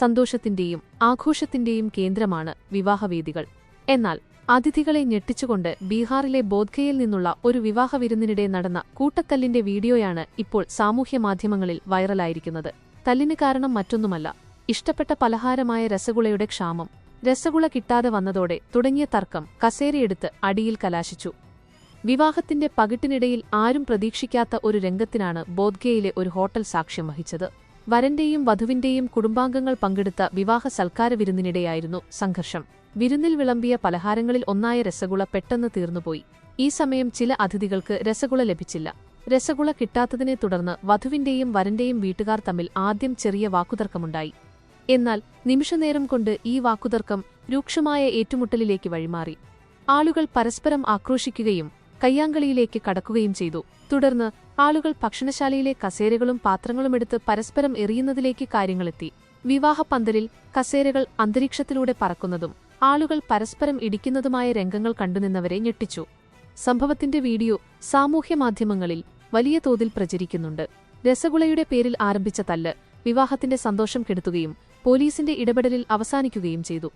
സന്തോഷത്തിന്റെയും ആഘോഷത്തിന്റെയും കേന്ദ്രമാണ് വിവാഹവേദികൾ. എന്നാൽ അതിഥികളെ ഞെട്ടിച്ചുകൊണ്ട് ബീഹാറിലെ ബോധ്ഗയിൽ നിന്നുള്ള ഒരു വിവാഹ വിരുന്നിനിടെ നടന്ന കൂട്ടത്തല്ലിന്റെ വീഡിയോയാണ് ഇപ്പോൾ സാമൂഹ്യ സാമൂഹ്യമാധ്യമങ്ങളിൽ വൈറലായിരിക്കുന്നത്. തല്ലിന് കാരണം മറ്റൊന്നുമല്ല ഇഷ്ടപ്പെട്ട പലഹാരമായ രസഗുളയുടെ ക്ഷാമം. രസഗുള കിട്ടാതെ വന്നതോടെ തുടങ്ങിയ തർക്കം കസേരയെടുത്ത് അടിയിൽ കലാശിച്ചു. വിവാഹത്തിന്റെ പകിട്ടിനിടയിൽ ആരും പ്രതീക്ഷിക്കാത്ത ഒരു രംഗത്തിനാണ് ബോധ്ഗയിലെ ഒരു ഹോട്ടൽ സാക്ഷ്യം വഹിച്ചത്. വരന്റെയും വധുവിന്റെയും കുടുംബാംഗങ്ങൾ പങ്കെടുത്ത വിവാഹ സൽക്കാര വിരുന്നിനിടെയായിരുന്നു സംഘർഷം. വിരുന്നിൽ വിളമ്പിയ പലഹാരങ്ങളിൽ ഒന്നായ രസഗുള പെട്ടെന്ന് തീർന്നുപോയി. ഈ സമയം ചില അതിഥികൾക്ക് രസഗുള ലഭിച്ചില്ല. രസഗുള കിട്ടാത്തതിനെ തുടർന്ന് വധുവിന്റെയും വരന്റെയും വീട്ടുകാർ തമ്മിൽ ആദ്യം ചെറിയ വാക്കുതർക്കമുണ്ടായി. എന്നാൽ നിമിഷനേരം കൊണ്ട് ഈ വാക്കുതർക്കം രൂക്ഷമായ ഏറ്റുമുട്ടലിലേക്ക് വഴിമാറി. ആളുകൾ പരസ്പരം ആക്രോശിക്കുകയും കയ്യാങ്കളിയിലേക്ക് കടക്കുകയും ചെയ്തു. തുടർന്ന് ആളുകൾ ഭക്ഷണശാലയിലെ കസേരകളും പാത്രങ്ങളുമെടുത്ത് പരസ്പരം എറിയുന്നതിലേക്ക് കാര്യങ്ങളെത്തി. വിവാഹപ്പന്തലിൽ കസേരകൾ അന്തരീക്ഷത്തിലൂടെ പറക്കുന്നതും ആളുകൾ പരസ്പരം ഇടിക്കുന്നതുമായ രംഗങ്ങൾ കണ്ടുനിന്നവരെ ഞെട്ടിച്ചു. സംഭവത്തിന്റെ വീഡിയോ സാമൂഹ്യമാധ്യമങ്ങളിൽ വലിയ തോതിൽ പ്രചരിക്കുന്നുണ്ട്. രസഗുളയുടെ പേരിൽ ആരംഭിച്ച തല്ല് വിവാഹത്തിന്റെ സന്തോഷം കെടുത്തുകയും പോലീസിന്റെ ഇടപെടലിൽ അവസാനിക്കുകയും ചെയ്തു.